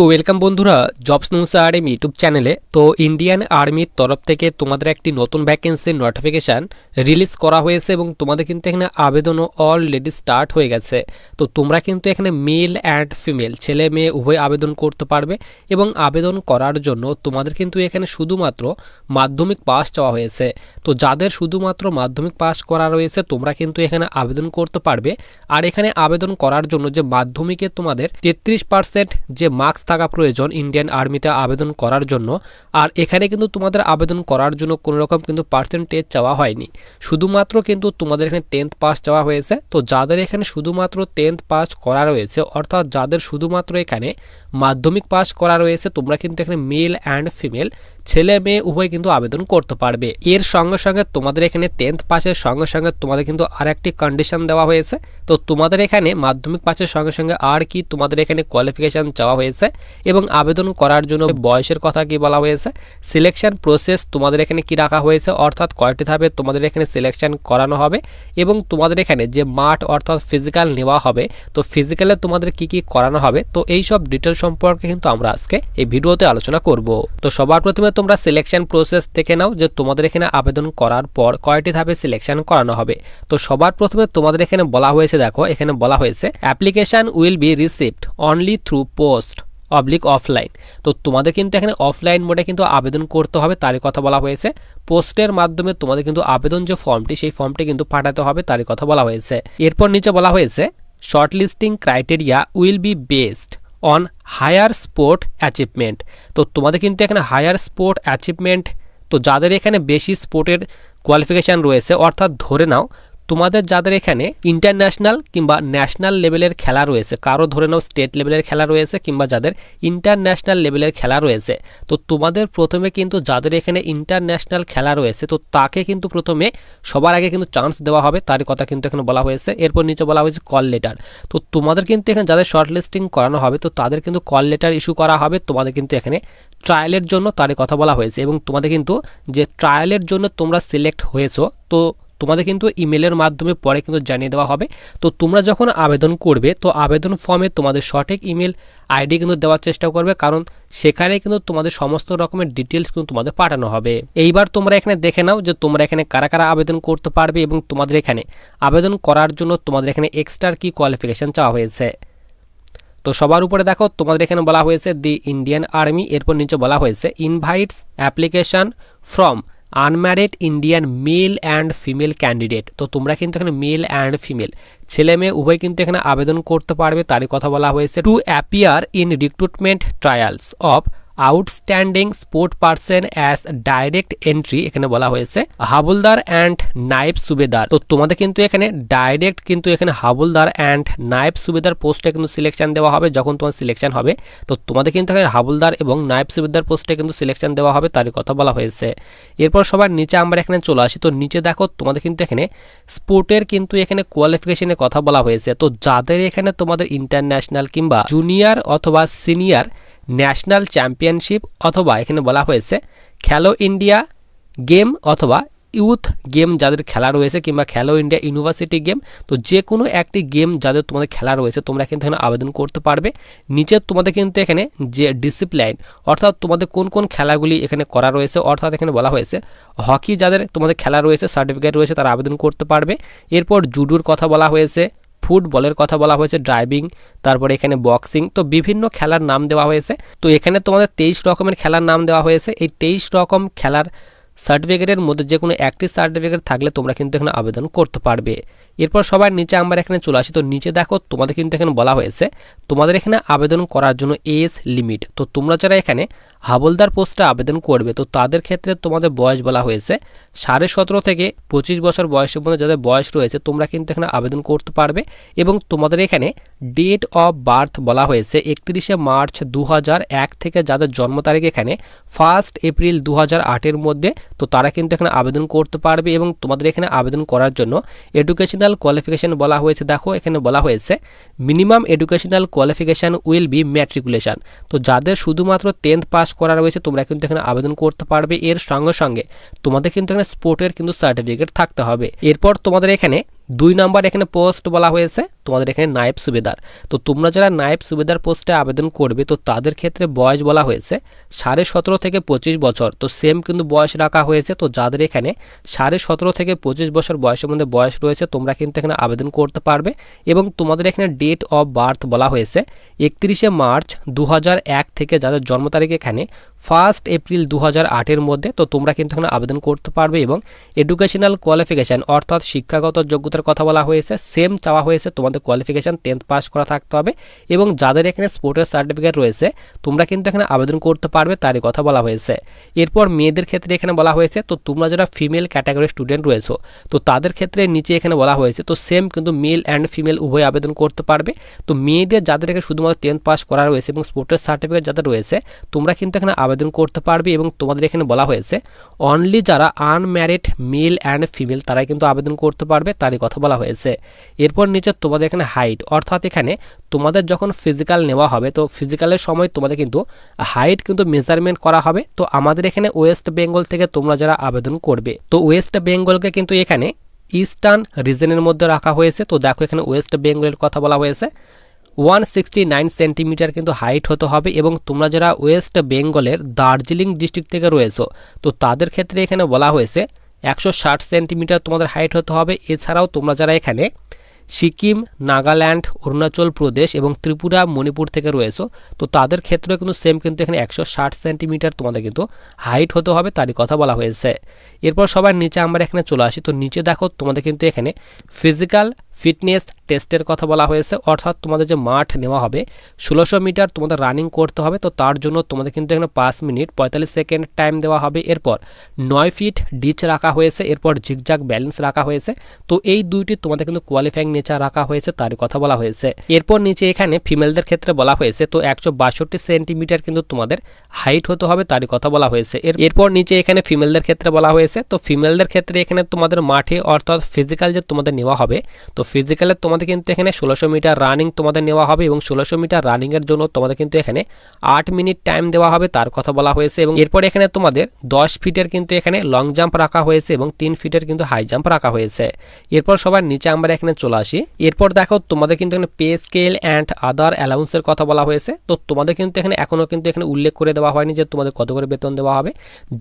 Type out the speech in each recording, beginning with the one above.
তো ওয়েলকাম বন্ধুরা jobs news RM YouTube চ্যানেলে তো ইন্ডিয়ান আর্মির তরফ থেকে তোমাদের একটি নতুন ভ্যাকেন্সির নোটিফিকেশান রিলিজ করা হয়েছে এবং তোমাদের কিন্তু এখানে আবেদনও অলরেডি স্টার্ট হয়ে গেছে। তো তোমরা কিন্তু এখানে মেল অ্যান্ড ফিমেল ছেলে মেয়ে উভয় আবেদন করতে পারবে এবং আবেদন করার জন্য তোমাদের কিন্তু এখানে শুধুমাত্র মাধ্যমিক পাস চাওয়া হয়েছে। তো যাদের শুধুমাত্র মাধ্যমিক পাস করা রয়েছে, তোমরা কিন্তু এখানে আবেদন করতে পারবে। আর এখানে আবেদন করার জন্য যে মাধ্যমিকে তোমাদের তেত্রিশ পার্সেন্ট যে মার্কস থাকা প্রয়োজন ইন্ডিয়ান আর্মিতে আবেদন করার জন্য। আর এখানে কিন্তু তোমাদের আবেদন করার জন্য কোনো রকম কিন্তু পার্সেন্টেজ চাওয়া হয়নি। শুধুমাত্র কিন্তু তোমাদের এখানে টেন্থ পাস চাওয়া হয়েছে। তো যাদের এখানে শুধুমাত্র টেন্থ পাস করা রয়েছে, অর্থাৎ যাদের শুধুমাত্র এখানে মাধ্যমিক পাস করা রয়েছে, তোমরা কিন্তু এখানে মেল অ্যান্ড ফিমেল ছেলে মেয়ে, উভয় কিন্তু আবেদন করতে পারবে। এর সঙ্গে সঙ্গে তোমাদের এখানে টেন্থ পাসের সঙ্গে সঙ্গে তোমাদের কিন্তু আর একটি কন্ডিশন দেওয়া হয়েছে। তো তোমাদের এখানে মাধ্যমিক পাসের সঙ্গে সঙ্গে আর কি তোমাদের এখানে কোয়ালিফিকেশন চাওয়া হয়েছে। এবং আবেদন করার জন্য বয়সের কথা কি বলা হয়েছে? সিলেকশন প্রসেস তোমাদের এখানে কি রাখা হয়েছে? অর্থাৎ কয়টি ধাপে তোমাদের এখানে সিলেকশন করানো হবে? এবং তোমাদের এখানে যে মাঠ অর্থাৎ ফিজিক্যাল নেওয়া হবে, তো ফিজিক্যালে তোমাদের কি কি করানো হবে? তো এই সব ডিটেল সম্পর্কে কিন্তু আমরা আজকে এই ভিডিওতে আলোচনা করব। তো সবার প্রথমে তোমরা সিলেকশন প্রসেস দেখে নাও যে তোমাদের এখানে আবেদন করার পর কয়টি ধাপে সিলেকশন করানো হবে। তো সবার প্রথমে তোমাদের এখানে বলা হয়েছে, দেখো, এখানে বলা হয়েছে application will be received only through post oblique offline তো তোমাদের কিন্তু এখানে অফলাইন মোডে কিন্তু আবেদন করতে হবে, তারই কথা বলা হয়েছে। পোস্টের মাধ্যমে তোমাদের কিন্তু আবেদন যে ফর্মটি সেই ফর্মটি কিন্তু পাঠাতে হবে, তারই কথা বলা হয়েছে। এরপর নিচে বলা হয়েছে shortlisting criteria will be based on higher sport achievement তো তোমাদের কিন্তু এখানে হায়ার স্পোর্ট অ্যাচিভমেন্ট তো যাদের এখানে বেশি স্পোর্টের কোয়ালিফিকেশান রয়েছে, অর্থাৎ ধরে নাও তোমাদের যাদের এখানে ইন্টারন্যাশনাল কিংবা ন্যাশনাল লেভেলের খেলা রয়েছে, কারও ধরে নাও স্টেট লেভেলের খেলা রয়েছে কিংবা যাদের ইন্টারন্যাশনাল লেভেলের খেলা রয়েছে, তো তোমাদের প্রথমে কিন্তু যাদের এখানে ইন্টারন্যাশনাল খেলা রয়েছে, তো তাকে কিন্তু প্রথমে সবার আগে কিন্তু চান্স দেওয়া হবে তার কথা কিন্তু এখানে বলা হয়েছে। এরপর নিচে বলা হয়েছে কল লেটার তো তোমাদের কিন্তু এখানে যাদের শর্ট লিস্টিং করানো হবে, তো তাদের কিন্তু কল লেটার ইস্যু করা হবে, তোমাদের কিন্তু এখানে ট্রায়ালের জন্য তারই কথা বলা হয়েছে। এবং তোমাদের কিন্তু যে ট্রায়ালের জন্য তোমরা সিলেক্ট হয়েছো, তো তোমাদের কিন্তু ইমেলের মাধ্যমে পরে কিন্তু জানিয়ে দেওয়া হবে। তো তোমরা যখন আবেদন করবে, তো আবেদন ফর্মে তোমাদের সঠিক ইমেল আইডি কিন্তু দেওয়ার চেষ্টা করবে, কারণ সেখানে কিন্তু তোমাদের সমস্ত রকমের ডিটেলস কিন্তু তোমাদের পাঠানো হবে। এইবার তোমরা এখানে দেখে নাও যে তোমরা এখানে কারা কারা আবেদন করতে পারবে এবং তোমাদের এখানে আবেদন করার জন্য তোমাদের এখানে এক্সট্রার কি কোয়ালিফিকেশান চাওয়া হয়েছে। তো সবার উপরে দেখো, তোমাদের এখানে বলা হয়েছে দি ইন্ডিয়ান আর্মি এরপর নিচে বলা হয়েছে invites application from unmarried Indian male and female candidate তো তোমরা কিন্তু এখানে মেল অ্যান্ড ফিমেল ছেলে মেয়ে উভয় কিন্তু এখানে আবেদন করতে পারবে, তারই কথা বলা হয়েছে। To appear in recruitment trials of outstanding sport person as direct entry এখানে বলা হয়েছে, হাবুলদার অ্যান্ড নাইব সুবেদার। তো তোমাদের কিন্তু এখানে ডাইরেক্ট কিন্তু এখানে হাবুলদার অ্যান্ড নাইব সুবেদার পোস্টে কিন্তু সিলেকশন দেওয়া হবে যখন তোমার সিলেকশন হবে। তো তোমাদের কিন্তু এখানে হাবুলদার এবং নাইব সুবেদার পোস্টে কিন্তু সিলেকশন দেওয়া হবে, তারই কথা বলা হয়েছে। এরপর সবার নিচে আমরা এখানে চলে আসি। তো নিচে দেখো, তোমাদের কিন্তু এখানে স্পোর্টের কিন্তু এখানে কোয়ালিফিকেশনের কথা বলা হয়েছে। তো যাদের এখানে তোমাদের ইন্টারন্যাশনাল কিংবা জুনিয়র অথবা সিনিয়র ন্যাশনাল চ্যাম্পিয়নশিপ অথবা এখানে বলা হয়েছে খেলো ইন্ডিয়া গেম অথবা ইউথ গেম যাদের খেলা রয়েছে কিংবা খেলো ইন্ডিয়া ইউনিভার্সিটি গেম, তো যে কোনো একটি গেম যাদের তোমাদের খেলা রয়েছে, তোমরা কিন্তু এখানে আবেদন করতে পারবে। নিচে তোমাদের কিন্তু এখানে যে ডিসিপ্লাইন অর্থাৎ তোমাদের কোন কোন খেলাগুলি এখানে করা রয়েছে, অর্থাৎ এখানে বলা হয়েছে হকি যাদের তোমাদের খেলা রয়েছে সার্টিফিকেট রয়েছে, তারা আবেদন করতে পারবে। এরপর জুডুর কথা বলা হয়েছে ফুটবলের কথা বলা হয়েছে, ড্রাইভিং, তারপরে এখানে বক্সিং, তো বিভিন্ন খেলার নাম দেওয়া হয়েছে। তো এখানে তোমাদের তেইশ রকমের খেলার নাম দেওয়া হয়েছে। এই তেইশ রকম খেলার সার্টিফিকেটের মধ্যে যে কোনো একটি সার্টিফিকেট থাকলে তোমরা কিন্তু এখানে আবেদন করতে পারবে। এরপর সবার নিচে আমরা এখানে চলে আসি। তো নিচে দেখো, তোমাদের কিন্তু এখানে বলা হয়েছে, তোমাদের এখানে আবেদন করার জন্য এজ লিমিট। তো তোমরা যারা এখানে হাবলদার পোস্টে আবেদন করবে। তো তাদের ক্ষেত্রে তোমাদের বয়স বলা হয়েছে। সাড়ে সতেরো থেকে পঁচিশ বছর বয়সের মধ্যে যাদের বয়স রয়েছে, তোমরা কিন্তু এখানে আবেদন করতে পারবে এবং তোমাদের এখানে ডেট অফ বার্থ বলা হয়েছে একত্রিশে মার্চ দু থেকে যাদের জন্ম তারিখ এখানে ফার্স্ট এপ্রিল দু হাজার মধ্যে, তো তারা কিন্তু এখানে আবেদন করতে পারবে এবং তোমাদের এখানে আবেদন করার জন্য এডুকেশনাল কোয়ালিফিকেশান বলা হয়েছে। দেখো, এখানে বলা হয়েছে minimum educational qualification will be matriculation তো যাদের শুধুমাত্র টেন্থ পাস করা রয়েছে, তোমরা কিন্তু এখানে আবেদন করতে পারবে। এর সঙ্গে সঙ্গে তোমাদের কিন্তু এখানে স্পোর্টের কিন্তু সার্টিফিকেট থাকতে হবে। এরপর তোমাদের এখানে দুই নাম্বার এখানে পোস্ট বলা হয়েছে, তোমাদের এখানে নায়েব সুবেদার। তো তোমরা যারা নায়েব সুবেদার পোস্টে আবেদন করবে, তো তাদের ক্ষেত্রে বয়স বলা হয়েছে সাড়ে সতেরো থেকে পঁচিশ বছর। তো সেম কিন্তু বয়স রাখা হয়েছে, তো যাদের এখানে সাড়ে সতেরো থেকে পঁচিশ বছর বয়সের মধ্যে বয়স রয়েছে, তোমরা কিন্তু এখানে আবেদন করতে পারবে। এবং তোমাদের এখানে ডেট অফ বার্থ বলা হয়েছে, একত্রিশে মার্চ দু হাজার এক থেকে যাদের জন্ম তারিখ এখানে ফার্স্ট এপ্রিল দু হাজার মধ্যে, তো তোমরা কিন্তু এখানে আবেদন করতে পারবে। এবং এডুকেশনাল কোয়ালিফিকেশান অর্থাৎ শিক্ষাগত যোগ্যতার কথা বলা হয়েছে সেম চাওয়া হয়েছে, তোমাদের কোয়ালিফিকেশান টেন্থ পাস করা থাকতে হবে এবং যাদের এখানে স্পোর্টের সার্টিফিকেট রয়েছে, তোমরা কিন্তু এখানে আবেদন করতে পারবে, তারই কথা বলা হয়েছে। এরপর মেয়েদের ক্ষেত্রে এখানে বলা হয়েছে, তো তোমরা যারা ফিমেল ক্যাটাগরির স্টুডেন্ট রয়েছো, তো তাদের ক্ষেত্রে নিচে এখানে বলা হয়েছে, তো সেম কিন্তু মেল অ্যান্ড ফিমেল উভয় আবেদন করতে পারবে। তো মেয়েদের যাদের এখানে শুধুমাত্র টেন্থ পাস করা রয়েছে এবং স্পোর্টের সার্টিফিকেট যাদের রয়েছে, তোমরা কিন্তু এখানে আবেদন করতে পারবে এবং তোমাদের এখানে বলা হয়েছে অনলি যারা আনম্যারিড মেল অ্যান্ড ফিমেল তারাই কিন্তু আবেদন করতে পারবে, তারই বলা হয়েছে। এরপর নিচে তোমাদের এখানে হাইট অর্থাৎ এখানে তোমাদের যখন ফিজিক্যাল নেওয়া হবে, তো ফিজিক্যালের সময় তোমাদের কিন্তু হাইট কিন্তু মেজারমেন্ট করা হবে। তো আমাদের এখানে ওয়েস্ট বেঙ্গল থেকে তোমরা যারা আবেদন করবে, তো ওয়েস্ট বেঙ্গলকে কিন্তু এখানে ইস্টার্ন রিজনের মধ্যে রাখা হয়েছে। তো দেখো এখানে ওয়েস্ট বেঙ্গলের কথা বলা হয়েছে। ওয়ান সিক্সটি নাইন সেন্টিমিটার কিন্তু হাইট হতে হবে এবং তোমরা যারা ওয়েস্ট বেঙ্গলের দার্জিলিং ডিস্ট্রিক্ট থেকে রয়েছো, তো তাদের ক্ষেত্রে এখানে বলা হয়েছে একশো ষাট সেন্টিমিটার তোমাদের হাইট হতে হবে। এছাড়াও তোমরা যারা এখানে সিকিম, নাগাল্যান্ড, অরুণাচল প্রদেশ এবং ত্রিপুরা, মণিপুর থেকে রয়েছে, তো তাদের ক্ষেত্রে কিন্তু সেম কিন্তু এখানে একশো ষাট সেন্টিমিটার তোমাদের কিন্তু হাইট হতে হবে তারই কথা বলা হয়েছে। এরপর সবার নিচে আমরা এখানে চলে আসি। তো নিচে দেখো তোমাদের কিন্তু এখানে ফিজিক্যাল ফিটনেস টেস্টের কথা বলা হয়েছে। অর্থাৎ তোমাদের যে মাঠ নেওয়া হবে, ষোলোশো মিটার তোমাদের রানিং করতে হবে, তো তার জন্য তোমাদের কিন্তু এখানে পাঁচ মিনিট পঁয়তাল্লিশ সেকেন্ড টাইম দেওয়া হবে। এরপর নয় ফিট ডিচ রাখা হয়েছে, এরপর ঝিকঝাক ব্যালেন্স রাখা হয়েছে। তো এই দুইটি তোমাদের কিন্তু কোয়ালিফাইং নেচার রাখা হয়েছে, তারই কথা বলা হয়েছে। এরপর নিচে এখানে ফিমেলদের ক্ষেত্রে বলা হয়েছে, তো একশো বাষট্টি সেন্টিমিটার কিন্তু তোমাদের হাইট হতে হবে, তারই কথা বলা হয়েছে। এরপর নিচে এখানে ফিমেলদের ক্ষেত্রে বলা হয়েছে, তো ফিমেলদের ক্ষেত্রে এখানে তোমাদের মাঠে অর্থাৎ ফিজিক্যাল যে তোমাদের নেওয়া হবে, তো ফিজিক্যালে তোমাদের কিন্তু এখানে ষোলোশো মিটার রানিং তোমাদের নেওয়া হবে এবং ষোলোশো মিটার রানিংয়ের জন্য তোমাদের কিন্তু এখানে আট মিনিট টাইম দেওয়া হবে, তার কথা বলা হয়েছে এবং এরপর এখানে তোমাদের দশ ফিটের কিন্তু এখানে লং জাম্প রাখা হয়েছে এবং তিন ফিটের কিন্তু হাই জাম্প রাখা হয়েছে। এরপর সবার নিচে আমরা এখানে চলে আসি। এরপর দেখো তোমাদের কিন্তু এখানে পে স্কেল অ্যান্ড আদার অ্যালাউন্সের কথা বলা হয়েছে। তো তোমাদের কিন্তু এখানে এখনও কিন্তু এখানে উল্লেখ করে দেওয়া হয়নি যে তোমাদের কত করে বেতন দেওয়া হবে।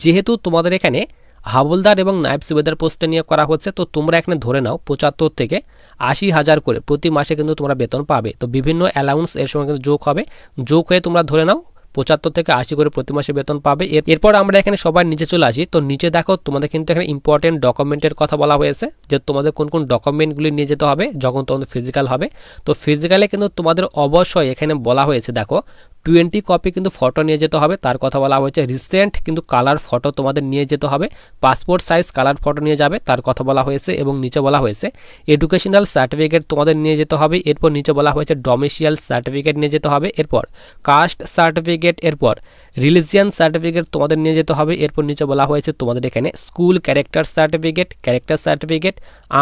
যেহেতু তোমাদের এখানে হাবলদার এবং নায়ব সুবেদার পোস্টে নিয়ে করা হচ্ছে, তো তোমরা এখানে ধরে নাও পঁচাত্তর থেকে আশি হাজার করে প্রতি মাসে কিন্তু তোমরা বেতন পাবে। তো বিভিন্ন অ্যালাউন্স এর সঙ্গে কিন্তু যোগ হবে। যোগ হয়ে তোমরা ধরে নাও, পঁচাত্তর থেকে আশি করে প্রতি মাসে বেতন পাবে। এরপর আমরা এখানে সবার নিচে চলে আসি। তো নিচে দেখো, তোমাদের কিন্তু এখানে ইম্পর্টেন্ট ডকুমেন্টের কথা বলা হয়েছে যে তোমাদের কোন কোন ডকুমেন্টগুলি নিয়ে যেতে হবে যখন তোমাদের ফিজিক্যাল হবে। তো ফিজিক্যালে কিন্তু তোমাদের অবশ্যই এখানে বলা হয়েছে, দেখো টোয়েন্টি কপি কিন্তু ফটো নিয়ে যেতে হবে। তার কথা বলা হয়েছে রিসেন্ট কিন্তু কালার ফটো তোমাদের নিয়ে যেতে হবে। পাসপোর্ট সাইজ কালার ফটো নিয়ে যাবে, তার কথা বলা হয়েছে এবং নিচে বলা হয়েছে, এডুকেশনাল সার্টিফিকেট তোমাদের নিয়ে যেতে হবে। এরপর নিচে বলা হয়েছে ডোমিসিয়াল সার্টিফিকেট নিয়ে যেতে হবে। এরপর, কাস্ট সার্টিফিকেট। এরপর, রিলিজিয়ান সার্টিফিকেট তোমাদের নিয়ে যেতে হবে। এরপর নিচে বলা হয়েছে, তোমাদের এখানে school character certificate character certificate,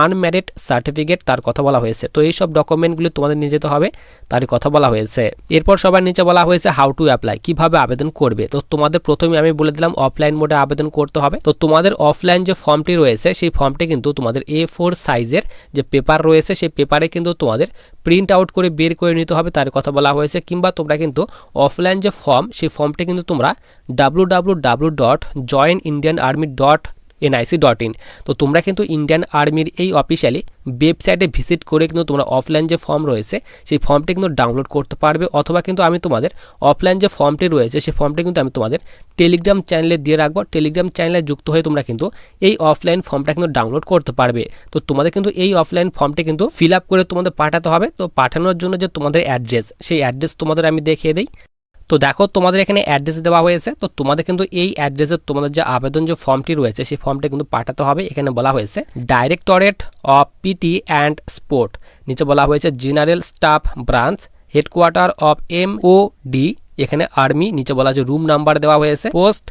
unmarried certificate, তার কথা বলা হয়েছে। তো এইসব ডকুমেন্টগুলি তোমাদের নিয়ে যেতে হবে তার কথা বলা হয়েছে। এরপর সবার নিচে বলা হয়েছে হাউ টু অ্যাপ্লাই কীভাবে আবেদন করবে। তো তোমাদের প্রথমে আমি বলে দিলাম অফলাইন মোডে আবেদন করতে হবে। তো তোমাদের অফলাইন যে ফর্মটি রয়েছে, সেই ফর্মটি কিন্তু তোমাদের এ ফোর সাইজের যে পেপার রয়েছে, সেই পেপারে কিন্তু তোমাদের প্রিন্ট আউট করে বের করে নিতে হবে। তার কথা বলা হয়েছে, কিংবা তোমরা কিন্তু অফলাইন যে ফর্ম সেই ফর্মটি কিন্তু তোমরা W W W dot join Indian army dot NIC dot in তো তোমরা কিন্তু ইন্ডিয়ান আর্মির এই অফিসিয়ালি ওয়েবসাইটে ভিজিট করে কিন্তু তোমরা অফলাইন যে ফর্ম রয়েছে, সেই ফর্মটি কিন্তু ডাউনলোড করতে পারবে, অথবা কিন্তু আমি তোমাদের অফলাইন যে ফর্মটি রয়েছে, সেই ফর্মটি কিন্তু আমি তোমাদের টেলিগ্রাম চ্যানেলে দিয়ে রাখব। টেলিগ্রাম চ্যানেলে যুক্ত হয়ে তোমরা কিন্তু এই অফলাইন ফর্মটা কিন্তু ডাউনলোড করতে পারবে। তো তোমাদের কিন্তু এই অফলাইন ফর্মটি কিন্তু ফিল আপ করে তোমাদের পাঠাতে হবে। তো পাঠানোর জন্য যে তোমাদের অ্যাড্রেস সেই অ্যাড্রেস তোমাদের আমি দেখিয়ে দিই। তো দেখো তোমাদের এখানে অ্যাড্রেস দেওয়া হয়েছে, তো তোমাদের কিন্তু এই অ্যাড্রেসে তোমাদের যে আবেদন যে ফর্মটি রয়েছে, সেই ফর্মটি কিন্তু পাঠাতে হবে। এখানে বলা হয়েছে directorate of PT and sport নিচে বলা হয়েছে general staff branch headquarter of M O D এখানে আর্মি নিচে বলা হয়েছে রুম নাম্বার দেওয়া হয়েছে পোস্ট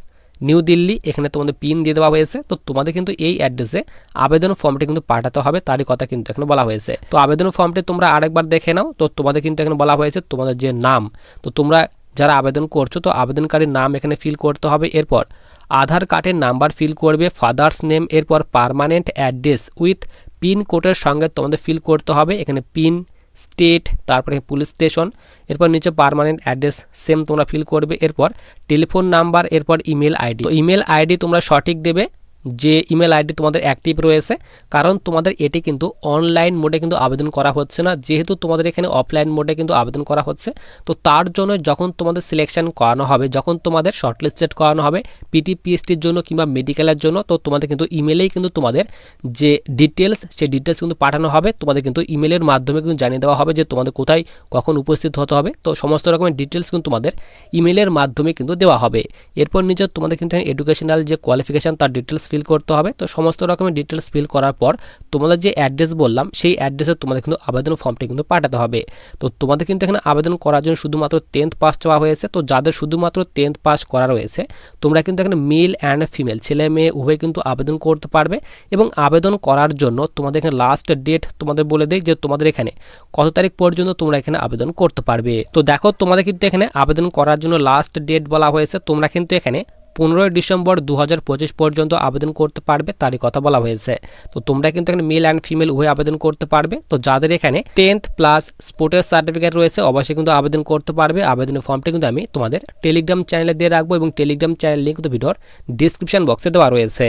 নিউ দিল্লি এখানে তোমাদের পিন দিয়ে দেওয়া হয়েছে। তো তোমাদের কিন্তু এই অ্যাড্রেসে আবেদন ফর্মটি কিন্তু পাঠাতে হবে, তারই কথা কিন্তু এখানে বলা হয়েছে। তো আবেদন ফর্মটি তোমরা আরেকবার দেখে নাও, তো তোমাদের কিন্তু এখানে বলা হয়েছে তোমাদের যে নাম। তো তোমরা যারা আবেদন করছ, তো আবেদনকারীর নাম এখানে ফিল করতে হবে। এরপর আধার কার্ডের নাম্বার ফিল করবে ফাদার্স নেম এরপর পারমানেন্ট অ্যাড্রেস উইথ পিন কোডের সঙ্গে তোমাদের ফিল করতে হবে। এখানে পিন স্টেট তারপরে পুলিশ স্টেশন এরপর নিচে পারমানেন্ট অ্যাড্রেস সেম তোমরা ফিল করবে। এরপর টেলিফোন নাম্বার এরপর ইমেল আইডি তো ইমেল আইডি তোমরা সঠিক দেবে। যে ইমেল আইডি তোমাদের অ্যাক্টিভ রয়েছে, কারণ তোমাদের এটি কিন্তু অনলাইন মোডে কিন্তু আবেদন করা হচ্ছে না। যেহেতু তোমাদের এখানে অফলাইন মোডে কিন্তু আবেদন করা হচ্ছে, তো তার জন্য যখন তোমাদের সিলেকশন করানো হবে, যখন তোমাদের শর্টলিস্টেড করানো হবে পিটি পিএসটির জন্য কিংবা মেডিকেলের জন্য, তো তোমাদের কিন্তু ইমেলেই কিন্তু তোমাদের যে ডিটেলস সেই ডিটেলস কিন্তু পাঠানো হবে। তোমাদের কিন্তু ইমেলের মাধ্যমে কিন্তু জানিয়ে দেওয়া হবে যে তোমাদের কোথায় কখন উপস্থিত হতে হবে। তো সমস্ত রকমের ডিটেলস কিন্তু তোমাদের ইমেলের মাধ্যমে কিন্তু দেওয়া হবে। এরপর নিজের তোমাদের কিন্তু এডুকেশনাল যে কোয়ালিফিকেশান তার ডিটেলস ফিল করতে হবে। তো সমস্ত রকমের ডিটেলস ফিল করার পর তোমাদের যে অ্যাড্রেস বললাম, সেই অ্যাড্রেসে তোমাদের কিন্তু আবেদন ফর্মটি কিন্তু পাঠাতে হবে। তো তোমাদের কিন্তু এখানে আবেদন করার জন্য শুধুমাত্র টেন্থ পাস চাওয়া হয়েছে। তো যাদের শুধুমাত্র টেন্থ পাস করা রয়েছে, তোমরা কিন্তু এখানে মেল অ্যান্ড ফিমেল ছেলে মেয়ে, উভয় কিন্তু আবেদন করতে পারবে। এবং আবেদন করার জন্য তোমাদের এখানে লাস্ট ডেট তোমাদের বলে দেয় যে তোমাদের এখানে কত তারিখ পর্যন্ত তোমরা এখানে আবেদন করতে পারবে। তো দেখো তোমাদের কিন্তু এখানে আবেদন করার জন্য লাস্ট ডেট বলা হয়েছে। তোমরা কিন্তু এখানে পনেরোই ডিসেম্বর দু হাজার পঁচিশ পর্যন্ত আবেদন করতে পারবে তারই কথা বলা হয়েছে। তো তোমরা কিন্তু এখানে মেল অ্যান্ড ফিমেল উভয় আবেদন করতে পারবে। তো যাদের এখানে টেন্থ প্লাস স্পোর্টের সার্টিফিকেট রয়েছে, অবশ্যই কিন্তু আবেদন করতে পারবে। আবেদনের ফর্মটি কিন্তু আমি তোমাদের টেলিগ্রাম চ্যানেলে দিয়ে রাখব এবং টেলিগ্রাম চ্যানেল লিঙ্ক কিন্তু ভিডিওর ডিসক্রিপশন বক্সে দেওয়া রয়েছে।